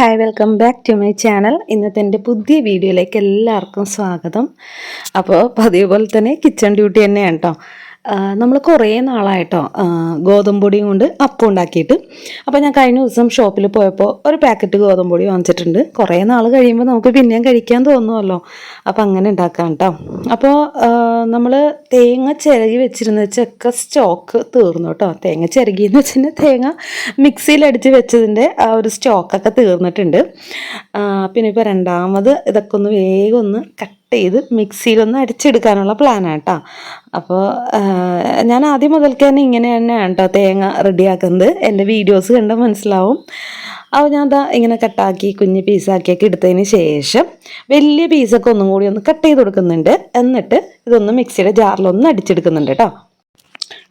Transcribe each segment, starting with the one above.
Hi welcome back to my channel. ഇന്നത്തെ എന്റെ പുതിയ വീഡിയോയിലേക്ക് എല്ലാവർക്കും സ്വാഗതം. അപ്പോൾ പതിവ് പോലെ തന്നെ കിച്ചൺ ഡ്യൂട്ടി തന്നെയാണ് കേട്ടോ. നമ്മൾ കുറേ നാളായിട്ടോ ഗോതമ്പ് പൊടിയും കൊണ്ട് അപ്പം ഉണ്ടാക്കിയിട്ട്. അപ്പോൾ ഞാൻ കഴിഞ്ഞ ദിവസം ഷോപ്പിൽ പോയപ്പോൾ ഒരു പാക്കറ്റ് ഗോതമ്പ് പൊടി വാങ്ങിച്ചിട്ടുണ്ട്. കുറേ നാൾ കഴിയുമ്പോൾ നമുക്ക് പിന്നെയും കഴിക്കാൻ തോന്നുമല്ലോ അപ്പോൾ അങ്ങനെ ഉണ്ടാക്കാം കേട്ടോ അപ്പോൾ നമ്മൾ തേങ്ങ ചിരകി വെച്ചിരുന്ന വെച്ചൊക്കെ സ്റ്റോക്ക് തീർന്നു കേട്ടോ തേങ്ങ ചിരകി എന്ന് വെച്ചിട്ടുണ്ടെങ്കിൽ തേങ്ങ മിക്സിയിലടിച്ച് വെച്ചതിന്റെ ആ ഒരു സ്റ്റോക്കൊക്കെ തീർന്നിട്ടുണ്ട്. പിന്നെ ഇപ്പോൾ രണ്ടാമത് ഇതൊക്കെ ഒന്ന് വേഗം ഒന്ന് കട്ട് ചെയ്ത് മിക്സിയിലൊന്ന് അടിച്ചെടുക്കാനുള്ള പ്ലാനാണ് കേട്ടോ അപ്പോൾ ഞാൻ ആദ്യം മുതൽക്ക് തന്നെ ഇങ്ങനെ തന്നെയാണ് കേട്ടോ തേങ്ങ റെഡിയാക്കുന്നത്. എന്റെ വീഡിയോസ് കണ്ട് മനസ്സിലാവും. അപ്പോൾ ഞാൻ അതാ ഇങ്ങനെ കട്ടാക്കി കുഞ്ഞ് പീസാക്കിയൊക്കെ എടുത്തതിന് ശേഷം വലിയ പീസൊക്കെ ഒന്നും കൂടി ഒന്ന് കട്ട് ചെയ്ത് കൊടുക്കുന്നുണ്ട്. എന്നിട്ട് ഇതൊന്ന് മിക്സിയുടെ ജാറിലൊന്ന് അടിച്ചെടുക്കുന്നുണ്ട് കേട്ടോ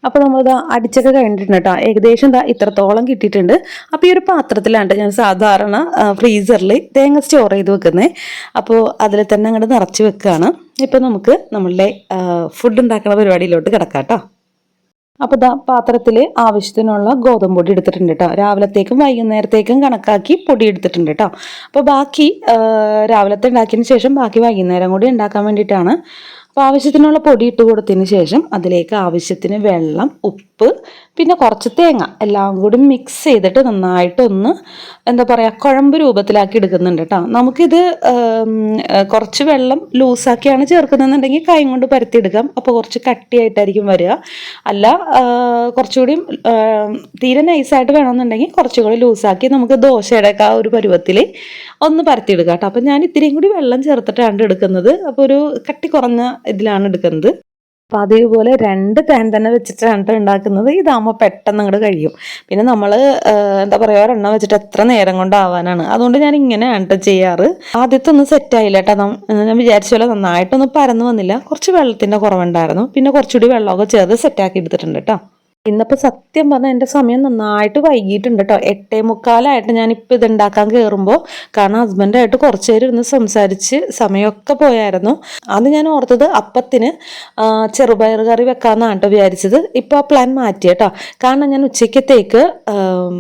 അപ്പോൾ നമ്മൾ ഇതാ അടിച്ചൊക്കെ കഴിഞ്ഞിട്ടുണ്ട് കേട്ടോ. ഏകദേശം ഇതാ ഇത്രത്തോളം കിട്ടിയിട്ടുണ്ട്. അപ്പോൾ ഈ ഒരു പാത്രത്തിലാണ് ഞാൻ സാധാരണ ഫ്രീസറിൽ തേങ്ങ സ്റ്റോർ ചെയ്ത് വെക്കുന്നത് അപ്പോൾ അതിൽ തന്നെ അങ്ങോട്ട് നിറച്ച് വെക്കുകയാണ് ഇപ്പോൾ നമുക്ക് നമ്മളുടെ ഫുഡ് ഉണ്ടാക്കുന്ന പരിപാടിയിലോട്ട് കിടക്കാം കേട്ടോ. അപ്പോൾ ഇതാ പാത്രത്തിൽ ആവശ്യത്തിനുള്ള ഗോതമ്പ് പൊടി എടുത്തിട്ടുണ്ട് കേട്ടോ. രാവിലത്തേക്കും വൈകുന്നേരത്തേക്കും കണക്കാക്കി പൊടി എടുത്തിട്ടുണ്ട് കേട്ടോ. അപ്പോൾ ബാക്കി രാവിലത്തെ ഉണ്ടാക്കിയതിന് ശേഷം ബാക്കി വൈകുന്നേരം കൂടി ഉണ്ടാക്കാൻ വേണ്ടിയിട്ടാണ്. അപ്പോൾ ആവശ്യത്തിനുള്ള പൊടി ഇട്ട് കൊടുത്തതിന് ശേഷം അതിലേക്ക് ആവശ്യത്തിന് വെള്ളം ഉപ്പ് പിന്നെ കുറച്ച് തേങ്ങ എല്ലാം കൂടി മിക്സ് ചെയ്തിട്ട് നന്നായിട്ടൊന്ന് എന്താ പറയുക കുഴമ്പ് രൂപത്തിലാക്കി എടുക്കുന്നുണ്ട് കേട്ടോ. നമുക്കിത് കുറച്ച് വെള്ളം ലൂസാക്കിയാണ് ചേർക്കുന്നതെന്നുണ്ടെങ്കിൽ കൈ കൊണ്ട് പരത്തിയെടുക്കാം. അപ്പോൾ കുറച്ച് കട്ടിയായിട്ടായിരിക്കും വരിക. അല്ല കുറച്ചുകൂടി തീരെ നൈസായിട്ട് വേണമെന്നുണ്ടെങ്കിൽ കുറച്ചുകൂടി ലൂസാക്കി നമുക്ക് ദോശയുടെ ആ ഒരു പരുവത്തിൽ ഒന്ന് പരത്തിയെടുക്കാം കേട്ടോ. അപ്പോൾ ഞാൻ ഇത്തിരിയും കൂടി വെള്ളം ചേർത്തിട്ടാണ് എടുക്കുന്നത്. അപ്പോൾ ഒരു കട്ടി കുറഞ്ഞ ഇതിലാണ് എടുക്കുന്നത്. അപ്പോൾ അതേപോലെ രണ്ട് പാൻ തന്നെ വെച്ചിട്ടാണ് ട്ടോ ഉണ്ടാക്കുന്നത്. ഇതാകുമ്പോൾ പെട്ടെന്ന് അങ്ങോട്ട് കഴിയും. പിന്നെ നമ്മൾ എന്താ പറയുക ഒരെണ്ണം വെച്ചിട്ട് എത്ര നേരം കൊണ്ടാവാനാണ് അതുകൊണ്ട് ഞാൻ ഇങ്ങനെയാണ് ചെയ്യാറ്. ആദ്യത്തെ ഒന്നും സെറ്റ് ആയില്ല കേട്ടോ ഞാൻ വിചാരിച്ച പോലെ നന്നായിട്ടൊന്നും പരന്ന് വന്നില്ല. കുറച്ച് വെള്ളത്തിന്റെ കുറവുണ്ടായിരുന്നു. പിന്നെ കുറച്ചുകൂടി വെള്ളമൊക്കെ ചേർത്ത് സെറ്റാക്കി എടുത്തിട്ടുണ്ട് കേട്ടോ ഇന്നിപ്പോൾ സത്യം പറഞ്ഞാൽ എന്റെ സമയം നന്നായിട്ട് വൈകിയിട്ടുണ്ട് കേട്ടോ എട്ടേ മുക്കാലായിട്ട് ഞാനിപ്പോൾ ഇത് ഉണ്ടാക്കാൻ കയറുമ്പോൾ കാരണം ഹസ്ബൻഡായിട്ട് കുറച്ച് നേരം ഇരുന്ന് സംസാരിച്ച് സമയമൊക്കെ പോയായിരുന്നു. അത് ഞാൻ ഓർത്തത് അപ്പത്തിന് ചെറുപയർ കറി വെക്കാമെന്നാണ് കേട്ടോ വിചാരിച്ചത്. ഇപ്പോൾ ആ പ്ലാൻ മാറ്റി കേട്ടോ കാരണം ഞാൻ ഉച്ചക്കത്തേക്ക് ആം,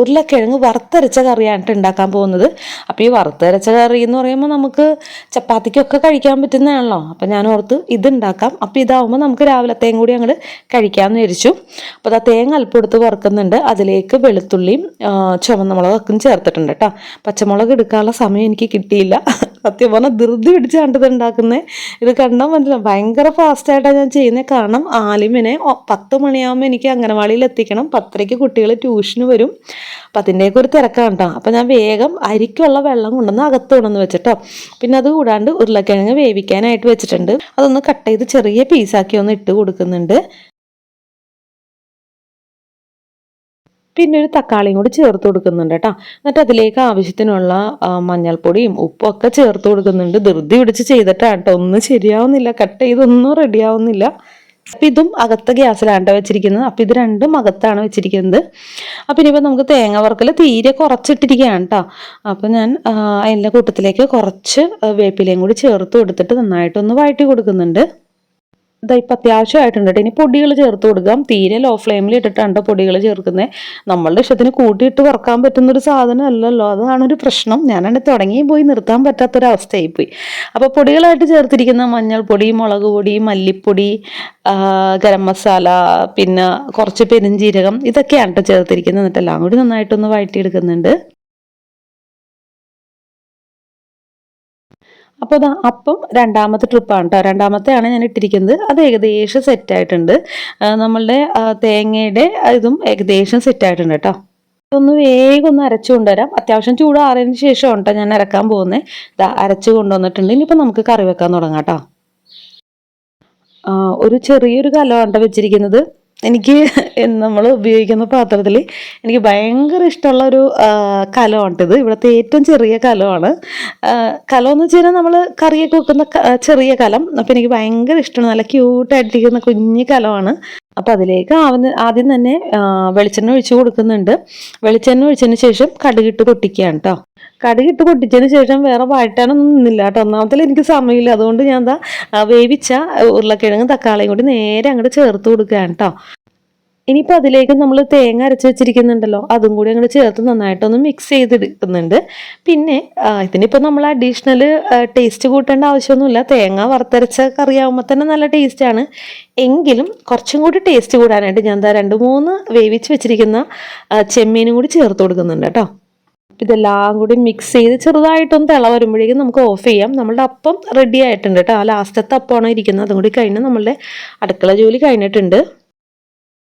ഉരുളക്കിഴങ്ങ് വറുത്തരച്ച കറിയായിട്ട് ട്ടോ ഉണ്ടാക്കാൻ പോകുന്നത്. അപ്പോൾ ഈ വറുത്തരച്ച കറി എന്ന് പറയുമ്പോൾ നമുക്ക് ചപ്പാത്തിക്കൊക്കെ കഴിക്കാൻ പറ്റുന്നതാണല്ലോ. അപ്പോൾ ഞാൻ ഓർത്ത് ഇത് ഉണ്ടാക്കാം അപ്പോൾ ഇതാവുമ്പോൾ നമുക്ക് രാവിലത്തെയും കൂടി ഞങ്ങൾ കഴിക്കാമെന്ന് വിചാരിച്ചു. അപ്പോൾ ആ തേങ്ങ അല്പം എടുത്ത് വറുക്കുന്നുണ്ട്. അതിലേക്ക് വെളുത്തുള്ളിയും ചുവന്ന മുളകൊക്കെ ചേർത്തിട്ടുണ്ട് കേട്ടോ പച്ചമുളക് എടുക്കാനുള്ള സമയം എനിക്ക് കിട്ടിയില്ല. സത്യം പറഞ്ഞാൽ ധൃതി പിടിച്ചാണ് ഇത് ഉണ്ടാക്കുന്നത് ഇത് കണ്ടാൽ മനസ്സിലാവും. ഭയങ്കര ഫാസ്റ്റായിട്ടാണ് ഞാൻ ചെയ്യുന്നത് കാരണം ആലിമിനെ പത്ത് മണിയാകുമ്പോൾ എനിക്ക് അംഗനവാടിയിൽ എത്തിക്കണം. പത്തരയ്ക്ക് കുട്ടികൾ ട്യൂഷന് വരും. അപ്പം അതിന്റെയൊക്കെ ഒരു തിരക്കാണ് കേട്ടോ. അപ്പം ഞാൻ വേഗം അരിക്കുള്ള വെള്ളം കൊണ്ടുവന്ന് അകത്ത് കൊണ്ടുവന്ന് വെച്ചിട്ടോ. പിന്നെ അത് കൂടാണ്ട് ഉരുളക്കിഴങ്ങ് വേവിക്കാനായിട്ട് വെച്ചിട്ടുണ്ട്. അതൊന്ന് കട്ട് ചെയ്ത് ചെറിയ പീസാക്കി ഒന്ന് ഇട്ട് കൊടുക്കുന്നുണ്ട്. പിന്നെ ഒരു തക്കാളിയും കൂടി ചേർത്ത് കൊടുക്കുന്നുണ്ട് കേട്ടോ. എന്നിട്ട് അതിലേക്ക് ആവശ്യത്തിനുള്ള മഞ്ഞൾപ്പൊടിയും ഉപ്പും ഒക്കെ ചേർത്ത് കൊടുക്കുന്നുണ്ട്. ധൃതി പിടിച്ച് ചെയ്തിട്ടാണ് കേട്ടോ. ഒന്നും ശരിയാവുന്നില്ല. കട്ട് ചെയ്തൊന്നും റെഡിയാവുന്നില്ല അപ്പം ഇതും അകത്ത് ഗ്യാസിലാണ് വെച്ചിരിക്കുന്നത് അപ്പം ഇത് രണ്ടും അകത്താണ് വെച്ചിരിക്കുന്നത്. അപ്പം ഇനിയിപ്പോൾ നമുക്ക് തേങ്ങ വറുക്കൽ തീരെ കുറച്ചിട്ടിരിക്കുകയാണ് കേട്ടോ. അപ്പം ഞാൻ അതിന്റെ കൂട്ടത്തിലേക്ക് കുറച്ച് വേപ്പിലയും കൂടി ചേർത്ത് കൊടുത്തിട്ട് നന്നായിട്ടൊന്ന് വഴറ്റി കൊടുക്കുന്നുണ്ട്. ഇതാ ഇപ്പം അത്യാവശ്യമായിട്ടുണ്ട് ഇനി പൊടികൾ ചേർത്ത് കൊടുക്കാം. തീരെ ലോ ഫ്ലെയിമിൽ ഇട്ടിട്ടാണ് ട്ടോ പൊടികൾ ചേർക്കുന്നത് നമ്മളുടെ ഇഷ്ടത്തിന് കൂട്ടിയിട്ട് വറക്കാൻ പറ്റുന്നൊരു സാധനം അല്ലല്ലോ അതാണ് ഒരു പ്രശ്നം. ഞാനാണ് തുടങ്ങി പോയി നിർത്താൻ പറ്റാത്തൊരവസ്ഥയായി പോയി. അപ്പോൾ പൊടികളായിട്ട് ചേർത്തിരിക്കുന്ന മഞ്ഞൾപ്പൊടി മുളക് പൊടി മല്ലിപ്പൊടി ഗരം മസാല പിന്നെ കുറച്ച് പെരുംജീരകം ഇതൊക്കെയാണ് കേട്ടോ ചേർത്തിരിക്കുന്നത്. എന്നിട്ട് എല്ലാം കൂടി നന്നായിട്ടൊന്ന് വഴറ്റിയെടുക്കുന്നുണ്ട്. അപ്പോൾ അത് അപ്പം രണ്ടാമത്തെ ട്രിപ്പാണ് കേട്ടോ രണ്ടാമത്തെയാണ് ഞാൻ ഇട്ടിരിക്കുന്നത്. അത് ഏകദേശം സെറ്റായിട്ടുണ്ട് നമ്മളുടെ തേങ്ങയുടെ ഇതും ഏകദേശം സെറ്റായിട്ടുണ്ട് കേട്ടോ ഒന്ന് വേഗം ഒന്ന് അരച്ചു കൊണ്ടുവരാം. അത്യാവശ്യം ചൂടാറിയതിന് ശേഷം ഉണ്ടോ ഞാൻ അരക്കാൻ പോകുന്നത് ഇതാ അരച്ച് കൊണ്ടുവന്നിട്ടുണ്ട്. ഇനിയിപ്പോൾ നമുക്ക് കറി വെക്കാൻ തുടങ്ങാം കേട്ടോ ഒരു ചെറിയൊരു കലമാണ് വെച്ചിരിക്കുന്നത്. എനിക്ക് നമ്മൾ ഉപയോഗിക്കുന്ന പാത്രത്തിൽ എനിക്ക് ഭയങ്കര ഇഷ്ടമുള്ള ഒരു കലമാണ് കലമാണിത്. ഇവിടുത്തെ ഏറ്റവും ചെറിയ കലമാണ്. കലം എന്ന് വെച്ച് നമ്മൾ കറിയൊക്കെ വെക്കുന്ന ചെറിയ കലം. അപ്പം എനിക്ക് ഭയങ്കര ഇഷ്ടമാണ്. നല്ല ക്യൂട്ടായിട്ടിരിക്കുന്ന കുഞ്ഞു കലമാണ്. അപ്പം അതിലേക്ക് ആവുന്ന ആദ്യം തന്നെ വെളിച്ചെണ്ണ ഒഴിച്ചു കൊടുക്കുന്നുണ്ട്. വെളിച്ചെണ്ണ ഒഴിച്ചതിന് ശേഷം കടുകിട്ട് പൊട്ടിക്കുകയാണ് കേട്ടോ കടുകിട്ട് പൊട്ടിച്ചതിന് ശേഷം വേറെ വഴറ്റാനൊന്നും നിന്നില്ല കേട്ടോ. ഒന്നാമത്തിൽ എനിക്ക് സമയമില്ല. അതുകൊണ്ട് ഞാൻ എന്താ വേവിച്ച ഉരുളക്കിഴങ്ങും തക്കാളിയും കൂടി നേരെ അങ്ങോട്ട് ചേർത്ത് കൊടുക്കുകയാണ് കേട്ടോ. ഇനിയിപ്പോൾ അതിലേക്ക് നമ്മൾ തേങ്ങ അരച്ച് വെച്ചിരിക്കുന്നുണ്ടല്ലോ. അതും കൂടി അങ്ങോട്ട് ചേർത്ത് നന്നായിട്ടൊന്ന് മിക്സ് ചെയ്തെടുക്കുന്നുണ്ട്. പിന്നെ ഇതിനിപ്പോൾ നമ്മൾ അഡീഷണൽ ടേസ്റ്റ് കൂട്ടേണ്ട ആവശ്യമൊന്നുമില്ല. തേങ്ങ വറുത്തരച്ച കറിയാവുമ്പോൾ തന്നെ നല്ല ടേസ്റ്റാണ് എങ്കിലും കുറച്ചും കൂടി ടേസ്റ്റ് കൂടാനായിട്ട് ഞാൻ എന്താ രണ്ട് മൂന്ന് വേവിച്ച് വെച്ചിരിക്കുന്ന ചെമ്മീനും കൂടി ചേർത്ത് കൊടുക്കുന്നുണ്ട് കേട്ടോ. ഇതെല്ലാം കൂടി മിക്സ് ചെയ്ത് ചെറുതായിട്ടൊന്ന് തിള വരുമ്പോഴേക്കും നമുക്ക് ഓഫ് ചെയ്യാം. നമ്മളുടെ അപ്പം റെഡി ആയിട്ടുണ്ട് കേട്ടോ. ആ ലാസ്റ്റത്തെ അപ്പമാണ് ഇരിക്കുന്നത്. അതും കൂടി കഴിഞ്ഞ് നമ്മളുടെ അടുക്കള ജോലി കഴിഞ്ഞിട്ടുണ്ട്.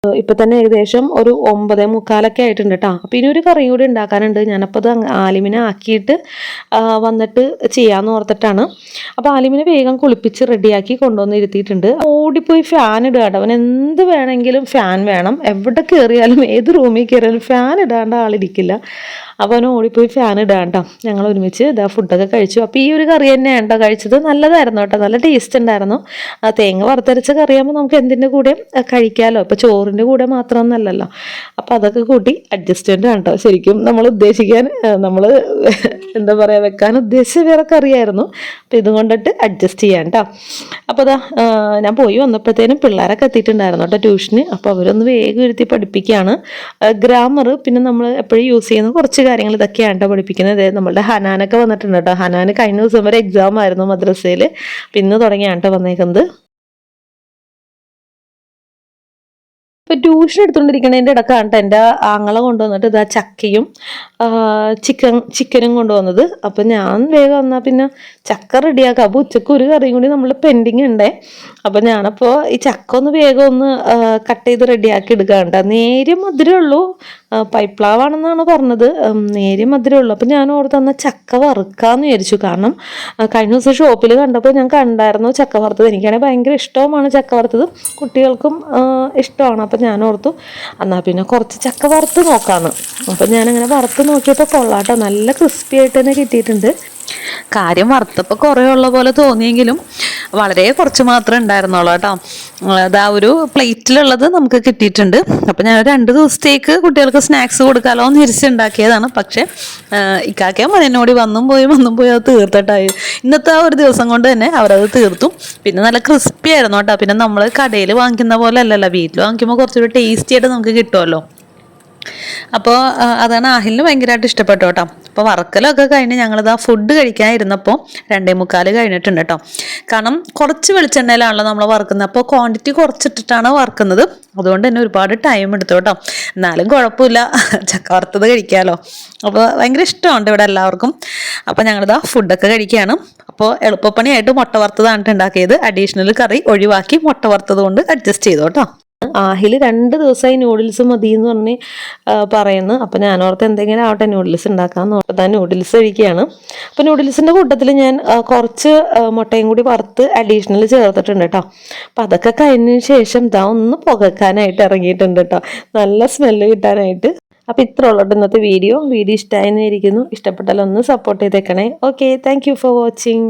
ഇപ്പം തന്നെ ഏകദേശം ഒരു ഒമ്പതേ മുക്കാലൊക്കെ ആയിട്ടുണ്ട് കേട്ടോ. അപ്പം ഇനി ഒരു കറിയും കൂടി ഉണ്ടാക്കാനുണ്ട്. ഞാനപ്പോൾ അത് ആലിമിനെ ആക്കിയിട്ട് വന്നിട്ട് ചെയ്യാമെന്ന് ഓർത്തിട്ടാണ്. അപ്പോൾ ആലിമിനെ വേഗം കുളിപ്പിച്ച് റെഡിയാക്കി കൊണ്ടുവന്ന് ഇരുത്തിയിട്ടുണ്ട്. ഓടിപ്പോയി ഫാൻ ഇടുക അവൻ എന്ത് വേണമെങ്കിലും ഫാൻ വേണം. എവിടെ കയറിയാലും ഏത് റൂമിൽ കയറിയാലും ഫാൻ ഇടാണ്ട് ആളിരിക്കില്ല. അപ്പോൾ അവൻ ഓടിപ്പോയി ഫാൻ ഇടാണ്ടോ. ഞങ്ങൾ ഒരുമിച്ച് ഇതാ ഫുഡൊക്കെ കഴിച്ചു. അപ്പോൾ ഈ ഒരു കറി തന്നെയാണ് കേട്ടോ കഴിച്ചത്. നല്ലതായിരുന്നു കേട്ടോ. നല്ല ടേസ്റ്റ് ഉണ്ടായിരുന്നു ആ തേങ്ങ വറുത്തരച്ച കറിയാകുമ്പോൾ നമുക്ക് എന്തിന്റെ കൂടെയും കഴിക്കാമല്ലോ ഇപ്പോൾ ചോറിന്റെ കൂടെ മാത്രമൊന്നല്ലല്ലോ. അപ്പോൾ അതൊക്കെ കൂട്ടി അഡ്ജസ്റ്റ്മെന്റ് ആണ് കേട്ടോ ശരിക്കും നമ്മൾ ഉദ്ദേശിക്കാൻ നമ്മൾ എന്താ പറയുക വെക്കാൻ ഉദ്ദേശിച്ച വേറെ കറിയായിരുന്നു. അപ്പോൾ ഇതും കൊണ്ടിട്ട് അഡ്ജസ്റ്റ് ചെയ്യാൻ കേട്ടോ അപ്പോൾ അതാ ഞാൻ പോയി വന്നപ്പോഴത്തേനും പിള്ളേരൊക്കെ എത്തിയിട്ടുണ്ടായിരുന്നു കേട്ടോ ട്യൂഷന് അപ്പോൾ അവരൊന്ന് വേഗം ഇരുത്തി പഠിപ്പിക്കുകയാണ് ഗ്രാമർ പിന്നെ നമ്മൾ എപ്പോഴും യൂസ് ചെയ്യുന്ന കുറച്ച് കാര്യങ്ങൾ ഇതൊക്കെയാണ് കേട്ടോ പഠിപ്പിക്കുന്നത്. നമ്മളുടെ ഹനാനൊക്കെ വന്നിട്ടുണ്ട് കേട്ടോ ഹനാന് കഴിഞ്ഞ ദിവസം വരെ എക്സാം ആയിരുന്നു മദ്രസയിൽ പിന്നെ തുടങ്ങിയാണ് കേട്ടോ വന്നേക്കുന്നത്. ഇപ്പൊ ട്യൂഷൻ എടുത്തുകൊണ്ടിരിക്കുന്നതിന്റെ ഇടക്കാണ് എന്റെ ആങ്ങളെ കൊണ്ടുവന്നിട്ട് ഇതാ ചക്കയും ചിക്കൻ ചിക്കനും കൊണ്ടുവന്നത്. അപ്പൊ ഞാൻ വേഗം വന്നാ പിന്നെ ചക്ക റെഡിയാക്കാം. അപ്പൊ ഉച്ചയ്ക്ക് ഒരു കറിയും കൂടി നമ്മൾ പെൻഡിങ് ഉണ്ടേ. അപ്പൊ ഞാനപ്പോ ഈ ചക്ക ഒന്ന് വേഗം ഒന്ന് കട്ട് ചെയ്ത് റെഡിയാക്കി എടുക്കാണ്ട നേരെ മധുരമേ പൈപ്പ്ലാവാണെന്നാണ് പറഞ്ഞത്. നേരെ നേരിയ മധുരമേ ഉള്ളൂ. അപ്പം ഞാൻ ഓർത്ത് തന്ന ചക്ക വറുക്കാന്ന് വിചാരിച്ചു. കാരണം കഴിഞ്ഞ ദിവസം ഷോപ്പിൽ കണ്ടപ്പോൾ ഞാൻ കണ്ടായിരുന്നു ചക്ക വറുത്തത്. എനിക്കാണെങ്കിൽ ഭയങ്കര ഇഷ്ടവുമാണ് ചക്ക വറുത്തത്. കുട്ടികൾക്കും ഇഷ്ടമാണ്. അപ്പം ഞാൻ ഓർത്തു എന്നാൽ പിന്നെ കുറച്ച് ചക്ക വറുത്ത് നോക്കാമെന്ന് അപ്പം ഞാനങ്ങനെ വറുത്ത് നോക്കിയപ്പോൾ കൊള്ളാട്ടോ. നല്ല ക്രിസ്പി ആയിട്ട് തന്നെ കിട്ടിയിട്ടുണ്ട്. കാര്യം വറുത്തപ്പോൾ കുറേ ഉള്ള പോലെ തോന്നിയെങ്കിലും വളരെ കുറച്ച് മാത്രമേ ഉണ്ടായിരുന്നുള്ളൂ കേട്ടോ. അത് ആ ഒരു പ്ലേറ്റിലുള്ളത് നമുക്ക് കിട്ടിയിട്ടുണ്ട്. അപ്പം ഞാൻ രണ്ട് ദിവസത്തേക്ക് കുട്ടികൾക്ക് സ്നാക്സ് കൊടുക്കാമല്ലോ എന്ന് തിരിച്ചുണ്ടാക്കിയതാണ് പക്ഷേ ഇക്കാക്കാൻ മനോടി വന്നും പോയി വന്നും പോയി അത് തീർത്തിട്ടായി. ഇന്നത്തെ ആ ഒരു ദിവസം കൊണ്ട് തന്നെ അവരത് തീർത്തു. പിന്നെ നല്ല ക്രിസ്പി ആയിരുന്നു കേട്ടോ. പിന്നെ നമ്മൾ കടയിൽ വാങ്ങിക്കുന്ന പോലെ അല്ലല്ലോ. വീട്ടിൽ വാങ്ങിക്കുമ്പോൾ കുറച്ചുകൂടി ടേസ്റ്റി ആയിട്ട് നമുക്ക് കിട്ടുമല്ലോ അപ്പോൾ അതാണ് ആഹിലിന് ഭയങ്കരമായിട്ട് ഇഷ്ടപ്പെട്ടു കേട്ടോ. അപ്പോൾ വറക്കലൊക്കെ കഴിഞ്ഞ് ഞങ്ങളിത് ആ ഫുഡ് കഴിക്കാനിരുന്നപ്പോൾ രണ്ടേ മുക്കാൽ കഴിഞ്ഞിട്ടുണ്ട് കേട്ടോ. കാരണം കുറച്ച് വെളിച്ചെണ്ണയിലാണല്ലോ നമ്മൾ വറുക്കുന്നത്. അപ്പോൾ ക്വാണ്ടിറ്റി കുറച്ചിട്ടിട്ടാണ് വറുക്കുന്നത്. അതുകൊണ്ട് തന്നെ ഒരുപാട് ടൈം എടുത്തു കേട്ടോ. എന്നാലും കുഴപ്പമില്ല. ചക്ക വറുത്തത് കഴിക്കാമല്ലോ അപ്പോൾ ഭയങ്കര ഇഷ്ടമുണ്ട് ഇവിടെ എല്ലാവർക്കും. അപ്പോൾ ഞങ്ങളിതാ ഫുഡൊക്കെ കഴിക്കുകയാണ്. അപ്പോൾ എളുപ്പപ്പണിയായിട്ട് മുട്ട വറുത്തതാണ് ഉണ്ടാക്കിയത്. അഡീഷണൽ കറി ഒഴിവാക്കി മുട്ട വറുത്തത് കൊണ്ട് അഡ്ജസ്റ്റ് ചെയ്തു കേട്ടോ. ആഹിൽ രണ്ട് ദിവസമായി നൂഡിൽസ് മതി എന്ന് പറഞ്ഞ് പറയുന്നു. അപ്പം ഓർത്ത് എന്തെങ്കിലും ആവട്ടെ നൂഡിൽസ് ഉണ്ടാക്കാമെന്ന് ഓർത്ത് ഞാൻ നൂഡിൽസ് കഴിക്കുകയാണ്. അപ്പം നൂഡിൽസിന്റെ കൂട്ടത്തിൽ ഞാൻ കുറച്ച് മുട്ടയും കൂടി വറുത്ത് അഡീഷണൽ ചേർത്തിട്ടുണ്ട് കേട്ടോ അപ്പം അതൊക്കെ കഴിഞ്ഞതിന് ശേഷം ഇതാ ഒന്ന് പുകക്കാനായിട്ട് ഇറങ്ങിയിട്ടുണ്ട് കേട്ടോ നല്ല സ്മെല്ല് കിട്ടാനായിട്ട്. അപ്പം ഇത്ര ഉള്ളൂ ഇന്നത്തെ വീഡിയോ വീഡിയോ ഇഷ്ടമായെന്ന് ഇരിക്കുന്നു ഇഷ്ടപ്പെട്ടാൽ ഒന്ന് സപ്പോർട്ട് ചെയ്തേക്കണേ. Okay thank for watching